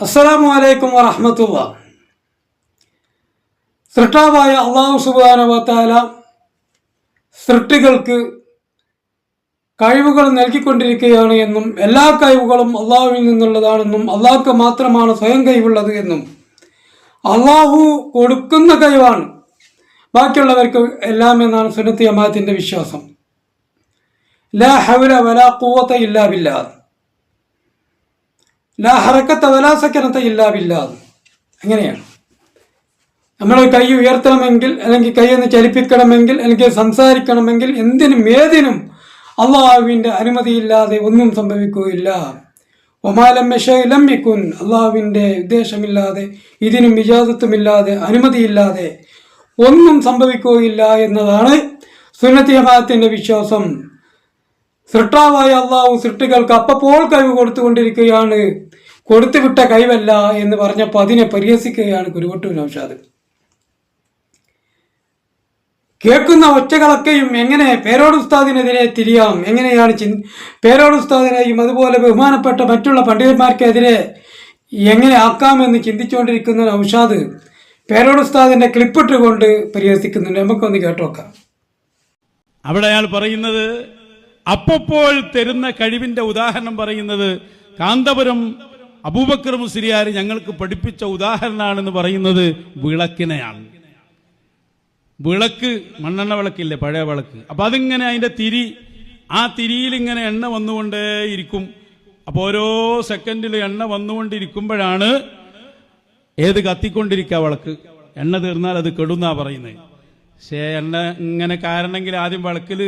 അസ്സലാമു അലൈക്കും വറഹമത്തുള്ള. സൃഷ്ടാവായ അള്ളാഹു സുബാനവത്താല സൃഷ്ടികൾക്ക് കഴിവുകൾ നൽകിക്കൊണ്ടിരിക്കുകയാണ് എന്നും എല്ലാ കഴിവുകളും അള്ളാഹുവിൽ നിന്നുള്ളതാണെന്നും അള്ളാഹ്ക്ക് മാത്രമാണ് സ്വയം കഴിവുള്ളത് എന്നും. അള്ളാഹു കൊടുക്കുന്ന കഴിവാണ്. ബാക്കിയുള്ളവർക്ക് എല്ലാം എന്നാണ് സുന്നത്തി അമാത്തിന്റെ വിശ്വാസം. ലാ ഹൗല വലാ കൂവത്ത ഇല്ലാ ലാ ഹറക്കത്ത വലാസക്കനത്ത ഇല്ലാ അങ്ങനെയാണ്. നമ്മൾ കൈ ഉയർത്തണമെങ്കിൽ അല്ലെങ്കിൽ കൈ ഒന്ന് ചലിപ്പിക്കണമെങ്കിൽ അല്ലെങ്കിൽ സംസാരിക്കണമെങ്കിൽ എന്തിനും ഏതിനും അള്ളാഹുവിന്റെ അനുമതിയില്ലാതെ ഒന്നും സംഭവിക്കുകയില്ല. ഒമാലം ലമ്മിക്കുൻ അള്ളാഹുവിന്റെ ഉദ്ദേശമില്ലാതെ ഇതിനും വിജാതത്വമില്ലാതെ അനുമതിയില്ലാതെ ഒന്നും സംഭവിക്കുകയില്ല എന്നതാണ് സുന്നത്തിയമാനത്തിന്റെ വിശ്വാസം. സൃഷ്ടാവായ അള്ളാഹു സൃഷ്ടികൾക്ക് അപ്പപ്പോൾ കഴിവ് കൊടുത്തുകൊണ്ടിരിക്കുകയാണ്. കൊടുത്തുവിട്ട കൈവല്ല എന്ന് പറഞ്ഞപ്പോൾ അതിനെ പരിഹസിക്കുകയാണ് കുരുവട്ടൂർ നൌഷാദ്. കേൾക്കുന്ന ഒറ്റകളൊക്കെയും എങ്ങനെ പേരോട് ഉസ്താദിനെതിരെ തിരിയാം? എങ്ങനെയാണ് ചിന് പേരോട് ഉസ്താദിനെയും അതുപോലെ ബഹുമാനപ്പെട്ട മറ്റുള്ള പണ്ഡിതന്മാർക്കെതിരെ എങ്ങനെ ആക്കാമെന്ന് ചിന്തിച്ചുകൊണ്ടിരിക്കുന്ന നൗഷാദ് പേരോട് ഉസ്താദിന്റെ ക്ലിപ്പിട്ടുകൊണ്ട് പരിഹസിക്കുന്നുണ്ട്. നമുക്കൊന്ന് കേട്ടോക്കാം. അവിടെ അയാൾ പറയുന്നത് അപ്പപ്പോൾ തരുന്ന കഴിവിന്റെ ഉദാഹരണം പറയുന്നത് കാന്തപുരം അബൂബക്കർ മുസ്ലിയാർ ഞങ്ങൾക്ക് പഠിപ്പിച്ച ഉദാഹരണമാണെന്ന് പറയുന്നത് വിളക്കിനെയാണ്. വിളക്ക് മണ്ണെണ്ണ വിളക്കില്ലേ പഴയ വിളക്ക്. അപ്പൊ അതിങ്ങനെ അതിന്റെ തിരി ആ തിരിയിൽ ഇങ്ങനെ എണ്ണ വന്നുകൊണ്ടേ ഇരിക്കും അപ്പൊ ഓരോ സെക്കൻഡിൽ എണ്ണ വന്നുകൊണ്ടിരിക്കുമ്പോഴാണ് ഏത് കത്തിക്കൊണ്ടിരിക്കുക വിളക്ക്. എണ്ണ തീർന്നാൽ അത് കെടുന്നാ പറയുന്നത്. പക്ഷേ എണ്ണ ഇങ്ങനെ കാരണമെങ്കിൽ ആദ്യം വിളക്കിൽ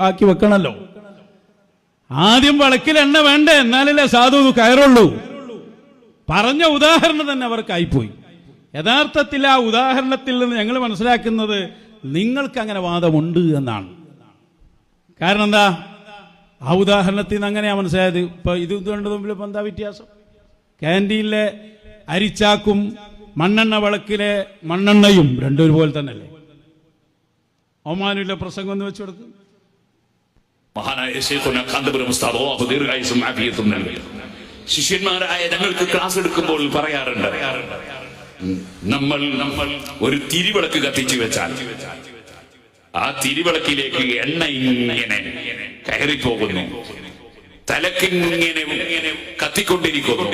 ആക്കി വെക്കണല്ലോ. ആദ്യം വിളക്കിൽ എണ്ണ വേണ്ട? എന്നാലല്ലേ സാധു കയറുള്ളൂ. പറഞ്ഞ ഉദാഹരണം തന്നെ അവർക്കായിപ്പോയി. യഥാർത്ഥത്തിൽ ആ ഉദാഹരണത്തിൽ നിന്ന് ഞങ്ങൾ മനസ്സിലാക്കുന്നത് നിങ്ങൾക്ക് അങ്ങനെ വാദമുണ്ട് എന്നാണ്. കാരണം എന്താ? ആ ഉദാഹരണത്തിൽ നിന്ന് അങ്ങനെയാ മനസ്സിലായത്. ഇപ്പൊ ഇത് രണ്ടു തമ്മിൽ ഇപ്പൊ എന്താ വ്യത്യാസം? ക്യാന്റീനിലെ അരിച്ചാക്കും മണ്ണെണ്ണ വിളക്കിലെ മണ്ണെണ്ണയും രണ്ടും ഒരുപോലെ തന്നെയല്ലേ? ഒമാനിലെ പ്രസംഗം ഒന്ന് വെച്ചു കൊടുക്കും. മഹാനായ ശേഖുന കാന്തപുരം ഉസ്താദ് ദീർഘായുസും ആഫിയത്തും നൽകി. ശിഷ്യന്മാരായ ഞങ്ങൾക്ക് ക്ലാസ് എടുക്കുമ്പോൾ പറയാറുണ്ട് നമ്മൾ നമ്മൾ ഒരു തിരിവിളക്ക് കത്തിച്ചു വെച്ചാൽ ആ തിരിവിളക്കിലേക്ക് എണ്ണ ഇങ്ങനെ കയറിപ്പോകുന്നു. തലക്കിങ്ങനെ കത്തിക്കൊണ്ടിരിക്കുന്നു.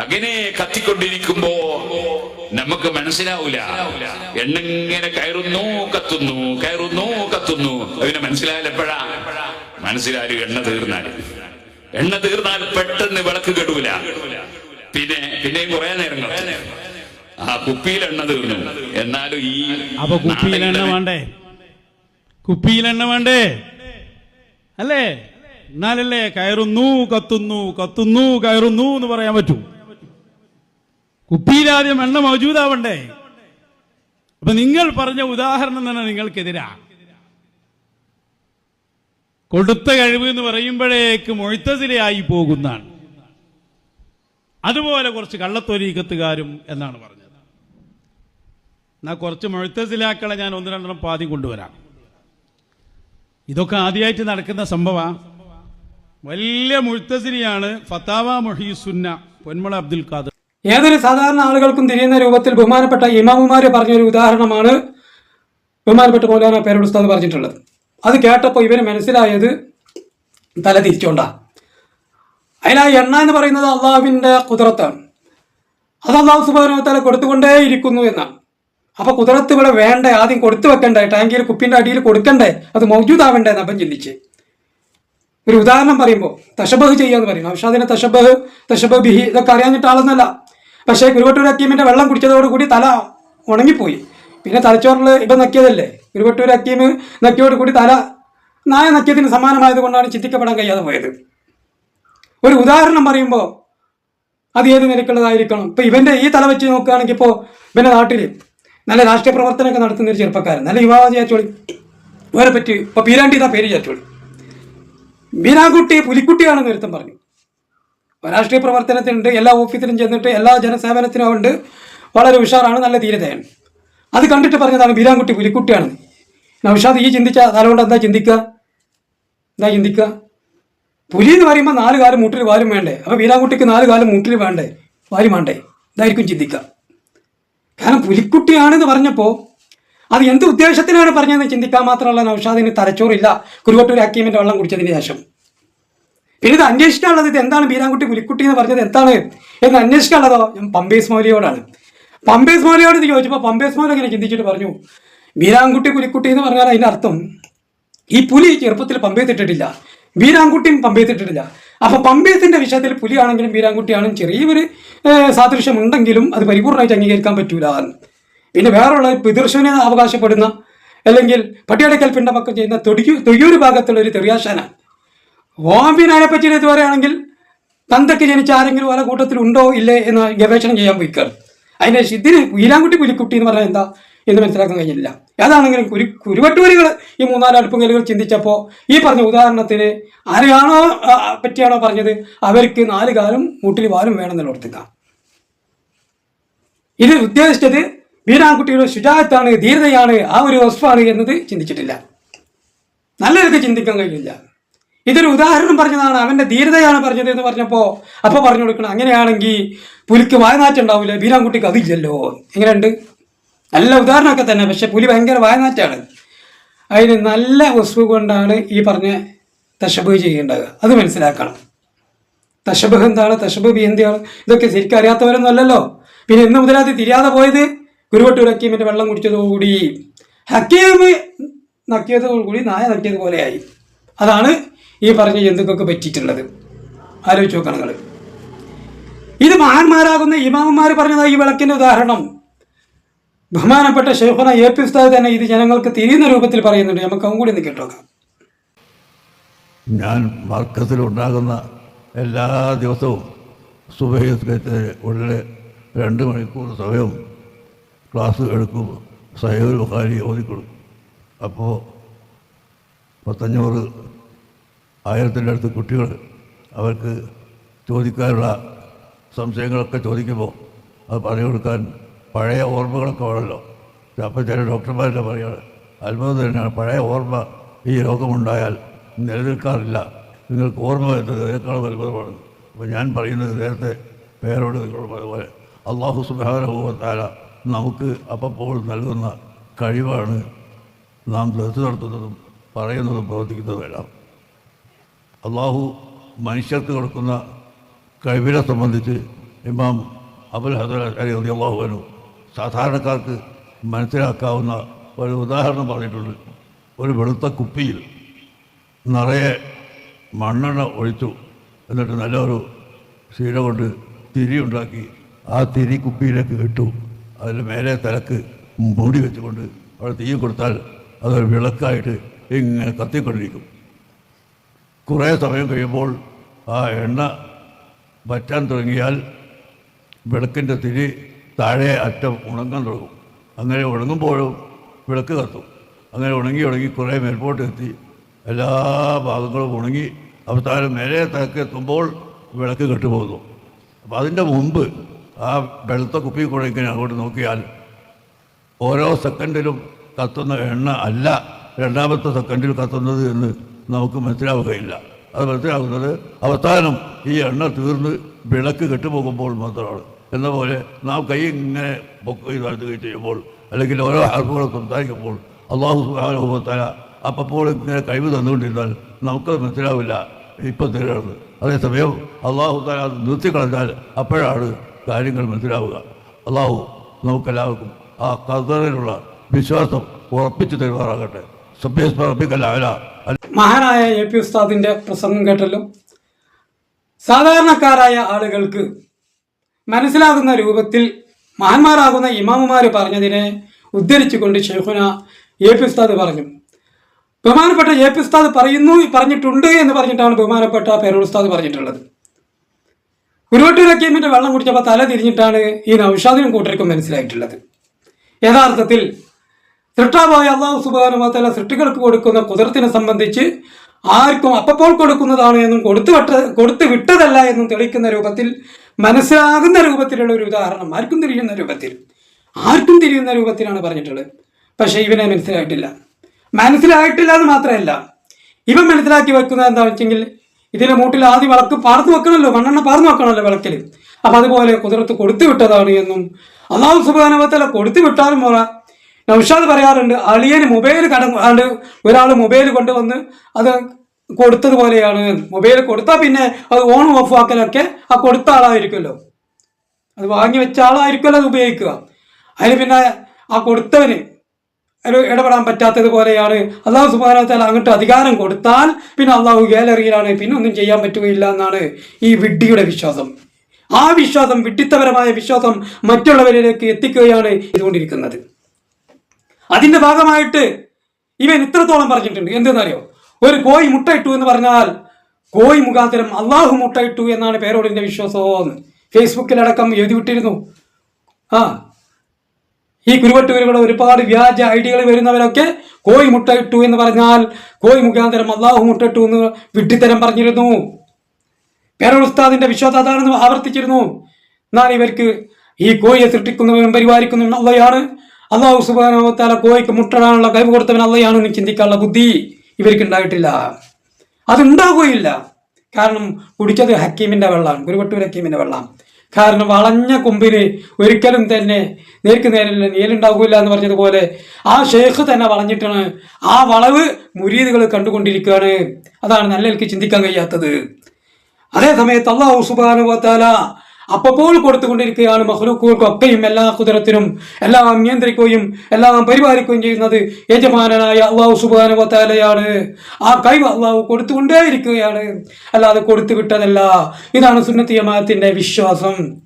അങ്ങനെ കത്തിക്കൊണ്ടിരിക്കുമ്പോ നമുക്ക് മനസ്സിലാവൂല. എണ്ണിങ്ങനെ കയറുന്നു കത്തുന്നു കയറുന്നു കത്തുന്നു. അതിനെ മനസ്സിലായാലെപ്പോഴാ മനസ്സിലായാലും എണ്ണ തീർന്നാൽ എണ്ണ തീർന്നാൽ പെട്ടെന്ന് വിളക്ക് കെടൂല. പിന്നെ പിന്നെയും കുറെ നേരം ആ കുപ്പിയിൽ എണ്ണ തീർന്നു. എന്നാലും ഈ അപ്പൊ കുപ്പിയിൽ എണ്ണ വേണ്ടേ? കുപ്പിയിൽ എണ്ണ വേണ്ടേ? അല്ലേ? എന്നാലല്ലേ കയറുന്നു കത്തുന്നു കത്തുന്നു കയറുന്നു എന്ന് പറയാൻ പറ്റൂ. കുപ്പിയിലാദ്യം എണ്ണ മൗജൂദാവണ്ടേ? അപ്പൊ നിങ്ങൾ പറഞ്ഞ ഉദാഹരണം തന്നെ നിങ്ങൾക്കെതിരാ. കൊടുത്ത കഴിവ് എന്ന് പറയുമ്പോഴേക്ക് മൊഴുത്തതിലായി പോകുന്നതാണ്. അതുപോലെ കുറച്ച് കള്ളത്തൊരീക്കത്തുകാരും എന്നാണ് പറഞ്ഞത്. എന്നാ കുറച്ച് മുഴുത്തസിലാക്കളെ ഞാൻ ഒന്ന് രണ്ടെണ്ണം പാതി കൊണ്ടുവരാം. ഇതൊക്കെ ആദ്യമായിട്ട് നടക്കുന്ന സംഭവ. വലിയ മുഴുത്തസിരിയാണ് ഫത്താവ മൊഹീസുന്ന പൊന്മള അബ്ദുൽ ഖാദർ. ഏതൊരു സാധാരണ ആളുകൾക്കും തിരിയുന്ന രൂപത്തിൽ ബഹുമാനപ്പെട്ട ഇമാമുമാർ പറഞ്ഞൊരു ഉദാഹരണമാണ് ബഹുമാനപ്പെട്ട മൗലാന പേരോട് ഉസ്താദ് പറഞ്ഞിട്ടുള്ളത്. അത് കേട്ടപ്പോൾ ഇവന് മനസ്സിലായത് തല തിരിച്ചോണ്ടാ. അതിൽ ആ എണ്ണ എന്ന് പറയുന്നത് അള്ളാഹുവിന്റെ കുതിരത്താണ്. അത് അള്ളാഹു സുബാനോത്തല കൊടുത്തുകൊണ്ടേ ഇരിക്കുന്നു എന്നാണ്. അപ്പോൾ കുതിരത്ത് ഇവിടെ വേണ്ടേ? ആദ്യം കൊടുത്തു വെക്കണ്ടേ? ടാങ്കിയിൽ കുപ്പിന്റെ അടിയിൽ കൊടുക്കണ്ടേ? അത് മൗജൂദാവണ്ടേ എന്ന് അപ്പം ചിന്തിച്ച്. ഒരു ഉദാഹരണം പറയുമ്പോൾ തഷബഹ് ചെയ്യാന്ന് പക്ഷെ അതിനെ തഷബഹ് തഷബഹ് ബിഹി ഇതൊക്കെ അറിയാഞ്ഞിട്ടാളൊന്നല്ല. പക്ഷേ കുരുവട്ടൂർ അക്കീമിന്റെ വെള്ളം കുടിച്ചതോടുകൂടി തല ഉണങ്ങിപ്പോയി. പിന്നെ തലച്ചോറിൽ ഇപ്പം നക്കിയതല്ലേ? കുരുവട്ടൂർ അക്കീമ് നക്കിയോടുകൂടി തല നായ നക്കിയതിന് സമാനമായത് കൊണ്ടാണ് ചിന്തിക്കപ്പെടാൻ കഴിയാതെ പോയത്. ഒരു ഉദാഹരണം പറയുമ്പോൾ അത് ഏത് നിരക്കുള്ളതായിരിക്കണം? ഇപ്പം ഇവന്റെ ഈ തല വെച്ച് നോക്കുകയാണെങ്കിൽ ഇപ്പോൾ പിന്നെ നാട്ടിൽ നല്ല രാഷ്ട്രീയ പ്രവർത്തനമൊക്കെ നടത്തുന്ന ഒരു ചെറുപ്പക്കാരൻ നല്ല യുവാവ് ചേച്ചോളി. വേറെ പറ്റി ഇപ്പോൾ പീരാണ്ടി എന്നാ പേര് ചേച്ചോളി. മീനാകുട്ടി പുലിക്കുട്ടിയാണെന്ന് ഒരുത്തം പറഞ്ഞു. രാഷ്ട്രീയ പ്രവർത്തനത്തിനുണ്ട് എല്ലാ ഓഫീസിലും ചെന്നിട്ട് എല്ലാ ജനസേവനത്തിനും ഉണ്ട് വളരെ ഉഷാറാണ് നല്ല ധീരതയാണ്. അത് കണ്ടിട്ട് പറഞ്ഞതാണ് ബീരാൻകുട്ടി പുലിക്കുട്ടിയാണ്. നൗഷാദ് ഈ ചിന്തിച്ച കാലുകൊണ്ട് എന്താ ചിന്തിക്കുക എന്താ ചിന്തിക്കുക പുലി എന്ന് പറയുമ്പോൾ നാല് കാലം മുട്ടിൽ വാലും വേണ്ടേ? അപ്പോൾ ബീരാൻകുട്ടിക്ക് നാല് കാലം മുട്ടിൽ വേണ്ടേ? വാരിമാണ്ടേ ഇതായിരിക്കും ചിന്തിക്കുക കാരണം പുലിക്കുട്ടിയാണെന്ന് പറഞ്ഞപ്പോൾ അത് എന്ത് ഉദ്ദേശത്തിനാണ് പറഞ്ഞതെന്ന് ചിന്തിക്കാൻ മാത്രമല്ല നൗഷാദിന് തലച്ചോറില്ല. കുരുവട്ടൂർ ഹക്കീമിന്റെ വെള്ളം കുടിച്ചതിന് ശേഷം. പിന്നെ ഇത് അന്വേഷിക്കാനുള്ളത് ഇത് എന്താണ് ബീരാൻകുട്ടി പുലിക്കുട്ടി എന്ന് പറഞ്ഞത് എന്താണ്? എന്ന് അന്വേഷിക്കാനുള്ളതോ? ഞാൻ പമ്പേസ് മൗലിയോടാണ്. പമ്പേസ് മൗലിയോട് ഇത് ചോദിച്ചപ്പോൾ പമ്പേസ് മൗലി ഇങ്ങനെ ചിന്തിച്ചിട്ട് പറഞ്ഞു ബീരാൻകുട്ടി പുലിക്കുട്ടി എന്ന് പറഞ്ഞാൽ അതിന്റെ അർത്ഥം ഈ പുലി ചെറുപ്പത്തിൽ പമ്പേത്തിട്ടിട്ടില്ല. ബീരാൻകുട്ടിയും പമ്പേത്തിട്ടിട്ടില്ല. അപ്പൊ പമ്പേസിന്റെ വിഷയത്തിൽ പുലിയാണെങ്കിലും ബീരാൻകുട്ടിയാണെങ്കിലും ചെറിയൊരു സാദൃശ്യം ഉണ്ടെങ്കിലും അത് പരിപൂർണമായിട്ട് അംഗീകരിക്കാൻ പറ്റൂല. പിന്നെ വേറെയുള്ള പിതൃശൂന്യ അവകാശപ്പെടുന്ന അല്ലെങ്കിൽ പട്ടിയടക്കൽ പിണ്ടമൊക്കെ ചെയ്യുന്ന തൊടിയൂ തൊയ്യൂര് ഭാഗത്തുള്ള ഒരു തെറിയാശാന ഓമ്പിനാനെ പറ്റി ഇത് പറയുകയാണെങ്കിൽ തന്തയ്ക്ക് ജനിച്ച ആരെങ്കിലും വല കൂട്ടത്തിൽ ഉണ്ടോ ഇല്ലേ എന്ന് ഗവേഷണം ചെയ്യാൻ പോയിക്കാണ്. അതിന്റെ ഇതിന് വീരാൻകുട്ടി പുലിക്കുട്ടി എന്ന് പറഞ്ഞാൽ എന്താ എന്ന് മനസ്സിലാക്കാൻ കഴിഞ്ഞില്ല. ഏതാണെങ്കിലും കുരു കുരുവട്ടൂരികൾ ഈ മൂന്നാൽ അടുപ്പുകലുകൾ ചിന്തിച്ചപ്പോൾ ഈ പറഞ്ഞ ഉദാഹരണത്തിന് ആരെയാണോ പറ്റിയാണോ പറഞ്ഞത്? അവർക്ക് നാല് കാലും മൂട്ടിൽ വാലും വേണമെന്നുള്ള ഓർത്തിക്കാം ഇത് ഉദ്ദേശിച്ചത് വീരാൻകുട്ടിയുടെ ശുചാത്താണ് ധീരതയാണ് ആ ഒരു വസ്തുവാണ് എന്നത് ചിന്തിച്ചിട്ടില്ല. നല്ലതൊക്കെ ചിന്തിക്കാൻ കഴിയില്ല ഇതൊരു ഉദാഹരണം പറഞ്ഞതാണ്. അവന്റെ ധീരതയാണ് പറഞ്ഞത് എന്ന് പറഞ്ഞപ്പോൾ അപ്പോൾ പറഞ്ഞു കൊടുക്കണം. അങ്ങനെയാണെങ്കിൽ പുലിക്ക് വായനാറ്റം ഉണ്ടാവില്ല ബീരാൻകുട്ടിക്ക് അതില്ലല്ലോ. എങ്ങനെയുണ്ട്? നല്ല ഉദാഹരണമൊക്കെ തന്നെ. പക്ഷെ പുലി ഭയങ്കര വായനാറ്റാണ്. അതിന് നല്ല വസ്തു കൊണ്ടാണ് ഈ പറഞ്ഞ തശബ് ചെയ്യേണ്ടത്. അത് മനസ്സിലാക്കണം. തശബ് എന്താണ്? തശബ് എന്താണ് ഇതൊക്കെ ശരിക്കും അറിയാത്തവരൊന്നും അല്ലല്ലോ. പിന്നെ ഇന്ന് മുതൽ അത് തിരിയാതെ പോയത് കുരുവട്ടൂർ ഹക്കീമിന്റെ വെള്ളം കുടിച്ചതോടുകൂടി. ഹക്കീം നക്കിയതോടുകൂടി നായ നക്കിയത് പോലെയായി അതാണ് ഈ പറഞ്ഞ ജന്തുക്കൾക്ക് പറ്റിയിട്ടുള്ളത്? ആലോചിച്ച് നോക്കണം നിങ്ങൾ ഇത് മഹാന്മാരാകുന്ന ഇമാമന്മാർ പറഞ്ഞതായി ഈ വിളക്കിന്റെ ഉദാഹരണം. ബഹുമാനപ്പെട്ട ഷെയ്ഖുന എ പി ഉസ്താദ് തന്നെ ഇത് ജനങ്ങൾക്ക് തിരിയുന്ന രൂപത്തിൽ പറയുന്നുണ്ട്. നമുക്ക് അവൻ കൂടി ഒന്ന് കേട്ടോക്കാം ഞാൻ മർക്കത്തിലുണ്ടാകുന്ന എല്ലാ ദിവസവും സുബഹിസ്കത്തെ ഉള്ളിൽ രണ്ട് മണിക്കൂർ സമയം ക്ലാസ് എടുക്കും. സഹേബ് ബുഖാരി ഓതിക്കൊടുക്കും. അപ്പോൾ പത്തഞ്ഞൂറ് ആയിരത്തിന്റെ അടുത്ത് കുട്ടികൾ അവർക്ക് ചോദിക്കാനുള്ള സംശയങ്ങളൊക്കെ ചോദിക്കുമ്പോൾ അത് പറഞ്ഞു കൊടുക്കാൻ പഴയ ഓർമ്മകളൊക്കെ വേണമല്ലോ അപ്പം ചില ഡോക്ടർമാരുടെ പറയുകയാണ് അത്ഭുതം തന്നെയാണ്. പഴയ ഓർമ്മ ഈ രോഗമുണ്ടായാൽ നിലനിൽക്കാറില്ല. നിങ്ങൾക്ക് ഓർമ്മ വരുന്നത് ഇതിനേക്കാളും അത്ഭുതമാണ്. അപ്പോൾ ഞാൻ പറയുന്നത് നേരത്തെ പേരോട് നിങ്ങളോട് പറഞ്ഞ പോലെ അള്ളാഹു സുബാനുഭവത്താല നമുക്ക് അപ്പോൾ നൽകുന്ന കഴിവാണ് നാം ദത്ത് നടത്തുന്നതും പറയുന്നതും പ്രവർത്തിക്കുന്നതും എല്ലാം. അള്ളാഹു മനുഷ്യർക്ക് കൊടുക്കുന്ന കഴിവിനെ സംബന്ധിച്ച് ഇമാം അബുൽ ഹദർ അലി അലി അള്ളാഹുവിനു സാധാരണക്കാർക്ക് മനസ്സിലാക്കാവുന്ന ഒരു ഉദാഹരണം പറഞ്ഞിട്ടുണ്ട്. ഒരു വെളുത്ത കുപ്പിയിൽ നിറയെ മണ്ണെണ്ണ ഒഴിച്ചു എന്നിട്ട് നല്ലൊരു ശീല കൊണ്ട് തിരി ഉണ്ടാക്കി ആ തിരി കുപ്പിയിലേക്ക് ഇട്ടു. അതിൽ മേലെ തിരക്ക് മൂടി വെച്ചുകൊണ്ട് അവിടെ തീ കൊടുത്താൽ അതൊരു വിളക്കായിട്ട് ഇങ്ങനെ കത്തിക്കൊണ്ടിരിക്കും. കുറേ സമയം കഴിയുമ്പോൾ ആ എണ്ണ വറ്റാൻ തുടങ്ങിയാൽ വിളക്കിന്റെ തിരി താഴെ അറ്റം ഉണങ്ങാൻ തുടങ്ങും. അങ്ങനെ ഉണങ്ങുമ്പോഴും വിളക്ക് കത്തും. അങ്ങനെ ഉണങ്ങി ഉണങ്ങി കുറേ മേൽപോട്ട് എത്തി എല്ലാ ഭാഗങ്ങളും ഉണങ്ങി അവസാനം മേലെ എത്തുമ്പോൾ വിളക്ക് കെട്ടുപോകുന്നു. അപ്പോൾ അതിന്റെ മുമ്പ് ആ വെളുത്ത കുപ്പി കൂടെ ഇങ്ങനെ അങ്ങോട്ട് നോക്കിയാൽ ഓരോ സെക്കൻഡിലും കത്തുന്ന എണ്ണ അല്ല രണ്ടാമത്തെ സെക്കൻഡിൽ കത്തുന്നത് എന്ന് നമുക്ക് മനസ്സിലാവുകയില്ല. അത് മനസ്സിലാകുന്നത് അവസാനം ഈ എണ്ണ തീർന്ന് വിളക്ക് കെട്ടുപോകുമ്പോൾ മാത്രമാണ്. എന്ന പോലെ നാം കൈ ഇങ്ങനെ പൊക്കുകയും താഴ്ത്തുകയും ചെയ്യുമ്പോൾ അല്ലെങ്കിൽ ഓരോ ഹർഫുകളും സംസാരിക്കുമ്പോൾ അള്ളാഹു സുഹാനുഭവത്തല അപ്പോൾ ഇങ്ങനെ കഴിവ് തന്നുകൊണ്ടിരുന്നാൽ നമുക്കത് മനസ്സിലാവില്ല. ഇപ്പം തരുന്നത് അതേസമയം അള്ളാഹു താല അത് നിർത്തിക്കളഞ്ഞാൽ അപ്പോഴാണ് കാര്യങ്ങൾ മനസ്സിലാവുക. അള്ളാഹു നമുക്കെല്ലാവർക്കും ആ കർത്തറിലുള്ള വിശ്വാസം ഉറപ്പിച്ചു തരുമാറാകട്ടെ. സഭ്യസ്മർപ്പിക്കല്ല മഹാനായ എ പി ഉസ്താദിന്റെ പ്രസംഗം കേട്ടല്ലോ. സാധാരണക്കാരായ ആളുകൾക്ക് മനസ്സിലാകുന്ന രൂപത്തിൽ മഹാന്മാരാകുന്ന ഇമാമുമാർ പറഞ്ഞതിനെ ഉദ്ധരിച്ചുകൊണ്ട് ഷെയ്ഖുന എ പി ഉസ്താദ് പറഞ്ഞു. ബഹുമാനപ്പെട്ട എ പി ഉസ്താദ് പറയുന്നു പറഞ്ഞിട്ടുണ്ട് എന്ന് പറഞ്ഞിട്ടാണ് ബഹുമാനപ്പെട്ട പേരോൾ ഉസ്താദ് പറഞ്ഞിട്ടുള്ളത്. ഗുരുവട്ടൂർ അക്കീമിന്റെ വെള്ളം കുടിച്ചപ്പോൾ തല തിരിഞ്ഞിട്ടാണ് ഈ നൌഷാദിനും കൂട്ടർക്കും മനസ്സിലായിട്ടുള്ളത്. യഥാർത്ഥത്തിൽ സൃഷ്ടാവായ അള്ളാഹു സുബാനുമാല സൃഷ്ടികൾക്ക് കൊടുക്കുന്ന കുതിരത്തിനെ സംബന്ധിച്ച് ആർക്കും അപ്പപ്പോൾ കൊടുക്കുന്നതാണ് എന്നും കൊടുത്തു വിട്ട കൊടുത്തു വിട്ടതല്ല എന്നും തെളിയിക്കുന്ന രൂപത്തിൽ മനസ്സിലാകുന്ന രൂപത്തിലുള്ള ഒരു ഉദാഹരണം ആർക്കും തിരിയുന്ന രൂപത്തിൽ. ആർക്കും തിരിയുന്ന രൂപത്തിലാണ് പറഞ്ഞിട്ടുള്ളത്. പക്ഷേ ഇവനെ മനസ്സിലായിട്ടില്ല. മനസ്സിലായിട്ടില്ല എന്ന് മാത്രമല്ല ഇവൻ മനസ്സിലാക്കി വെക്കുന്നത് എന്താ വെച്ചെങ്കിൽ ഇതിന്റെ മൂട്ടിൽ ആദ്യം വിളക്ക് പാർന്നു വെക്കണമല്ലോ മണ്ണെണ്ണ പാർന്നു വെക്കണമല്ലോ വിളക്കിൽ. അപ്പം അതുപോലെ കുതിരത്ത് കൊടുത്തു വിട്ടതാണ് എന്നും അള്ളാഹു സുബാനുഭവത്തല കൊടുത്തു വിട്ടാലും പോറ നൗഷാദ് പറയാറുണ്ട് അളിയന് മൊബൈൽ കടങ്ങാണ്ട് ഒരാൾ മൊബൈൽ കൊണ്ടുവന്ന് അത് കൊടുത്തതുപോലെയാണ് മൊബൈൽ കൊടുത്താൽ പിന്നെ അത് ഓൺ ഓഫ് ആക്കലൊക്കെ ആ കൊടുത്ത ആളായിരിക്കുമല്ലോ. അത് വാങ്ങി വെച്ച ആളായിരിക്കുമല്ലോ അത് ഉപയോഗിക്കുക. അതിന് പിന്നെ ആ കൊടുത്തവന് ഒരു ഇടപെടാൻ പറ്റാത്തതുപോലെയാണ് അള്ളാഹു സുബാനത്താൽ അങ്ങോട്ട് അധികാരം കൊടുത്താൽ പിന്നെ അള്ളാഹു ഗാലറിയിലാണ്. പിന്നെ ഒന്നും ചെയ്യാൻ പറ്റുകയില്ല എന്നാണ് ഈ വിഡ്ഢിയുടെ വിശ്വാസം. ആ വിശ്വാസം വിഡ്ഢിത്തപരമായ വിശ്വാസം മറ്റുള്ളവരിലേക്ക് എത്തിക്കുകയാണ് ഇതുകൊണ്ടിരിക്കുന്നത് അതിന്റെ ഭാഗമായിട്ട് ഇവൻ ഇത്രത്തോളം പറഞ്ഞിട്ടുണ്ട്. എന്തെന്നറിയോ? ഒരു കോയി മുട്ടയിട്ടു എന്ന് പറഞ്ഞാൽ കോയി മുഖാന്തരം അള്ളാഹു മുട്ടയിട്ടു എന്നാണ് പേരോടിന്റെ വിശ്വാസം. ഫേസ്ബുക്കിലടക്കം എഴുതി വിട്ടിരുന്നു ആ. ഈ കുരുവട്ടൂരുകളുടെ ഒരുപാട് വ്യാജ ഐഡികൾ വരുന്നവരൊക്കെ കോയി മുട്ടയിട്ടു എന്ന് പറഞ്ഞാൽ കോയി മുഖാന്തരം അള്ളാഹു മുട്ടയിട്ടു എന്ന് വിട്ടിത്തരം പറഞ്ഞിരുന്നു. പേരോട് ഉസ്താദിന്റെ വിശ്വാസം അതാണെന്ന് ആവർത്തിച്ചിരുന്നു. എന്നാൽ ഇവർക്ക് ഈ കോഴിയെ സൃഷ്ടിക്കുന്നവരും പരിപാലിക്കുന്നവൻ അള്ളയാണ് അള്ളാഹു സുബാനോത്താല കോഴിക്ക് മുട്ടടാനുള്ള കഴിവ് കൊടുത്തവൻ അള്ളയാണെന്ന് ചിന്തിക്കാനുള്ള ബുദ്ധി ഇവർക്ക് ഉണ്ടായിട്ടില്ല. അതുണ്ടാകുകയില്ല കാരണം കുടിച്ചത് ഹക്കീമിന്റെ വെള്ളമാണ് ഗുരുവട്ടൂർ ഹക്കീമിന്റെ വെള്ളം കാരണം വളഞ്ഞ കൊമ്പിന് ഒരിക്കലും തന്നെ നേർക്ക് നേരില്ല നീലുണ്ടാകില്ല എന്ന് പറഞ്ഞതുപോലെ ആ ഷേഖ് തന്നെ വളഞ്ഞിട്ടാണ് ആ വളവ് മുരീദുകൾ കണ്ടുകൊണ്ടിരിക്കുകയാണ്. അതാണ് നല്ലവർക്ക് ചിന്തിക്കാൻ കഴിയാത്തത്. അതേ സമയത്ത് അള്ളാഹു സുബാനുവത്താല അപ്പപ്പോൾ കൊടുത്തുകൊണ്ടിരിക്കുകയാണ് മഹ്ലൂക്കുകൾക്കൊക്കെയും എല്ലാ കുതിരത്തിനും എല്ലാം നിയന്ത്രിക്കുകയും എല്ലാം പരിപാലിക്കുകയും ചെയ്യുന്നത് യജമാനനായ അള്ളാഹു സുബാനുവത്താലയാണ് ആ കഴിവ് അള്ളാഹു കൊടുത്തുകൊണ്ടേയിരിക്കുകയാണ്. അല്ലാതെ കൊടുത്തു വിട്ടതല്ല ഇതാണ് സുന്നത്തിയമാത്തിന്റെ വിശ്വാസം.